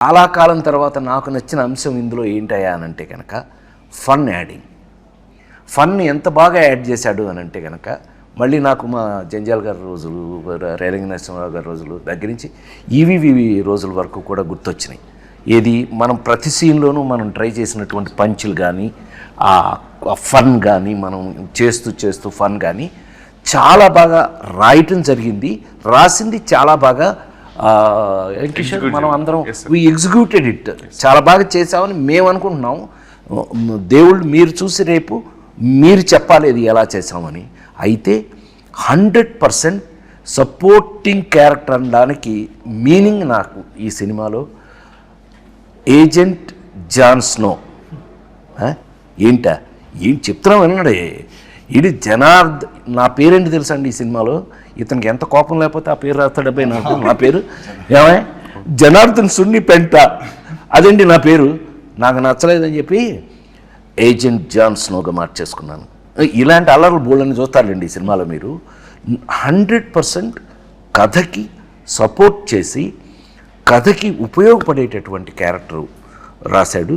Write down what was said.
చాలా కాలం తర్వాత నాకు నచ్చిన అంశం ఇందులో ఏంటయ్యా అని అంటే కనుక ఫన్ యాడింగ్ ఫన్ ఎంత బాగా యాడ్ చేశాడు అని అంటే కనుక మళ్ళీ నాకు మా జంజాల్ గారి రోజులు రేలంగి నరసింహరావు గారి రోజులు దగ్గర నుంచి ఈవీవి రోజుల వరకు కూడా గుర్తొచ్చినాయి. ఏది? మనం ప్రతి సీన్లోనూ మనం ట్రై చేసినటువంటి పంచులు కానీ ఆ ఫన్ కానీ మనం చేస్తూ చేస్తూ ఫన్ కానీ చాలా బాగా రాయటం జరిగింది. రాసింది చాలా బాగా కిషోర్ మనం అందరం వి ఎగ్జిక్యూటెడ్ ఇట్ చాలా బాగా చేసామని మేము అనుకుంటున్నాం. దేవుళ్ళు మీరు చూసి రేపు మీరు చెప్పాలి ఇది ఎలా చేసామని అయితే హండ్రెడ్ పర్సెంట్ సపోర్టింగ్ క్యారెక్టర్ అనడానికి మీనింగ్ నాకు ఈ సినిమాలో ఏజెంట్ జాన్ స్నో ఆ? ఏంటా? ఏం చెప్తున్నాం అన్నాడే ఇది జనార్ద్ నా పేరేంటి తెలుసా అండి ఈ సినిమాలో? ఇతనికి ఎంత కోపం లేకపోతే ఆ పేరు రాస్తాడబ్బాయి నాకు నా పేరు ఏమే? జనార్దన్ సున్ని పెంట. అదండి నా పేరు? నాకు నచ్చలేదని చెప్పి ఏజెంట్ జాన్ స్నోగా మార్చేసుకున్నాను. ఇలాంటి అల్లర్లు బోళ్ళని చూస్తారండి ఈ సినిమాలో మీరు. హండ్రెడ్ పర్సెంట్ కథకి సపోర్ట్ చేసి కథకి ఉపయోగపడేటటువంటి క్యారెక్టర్ రాశాడు.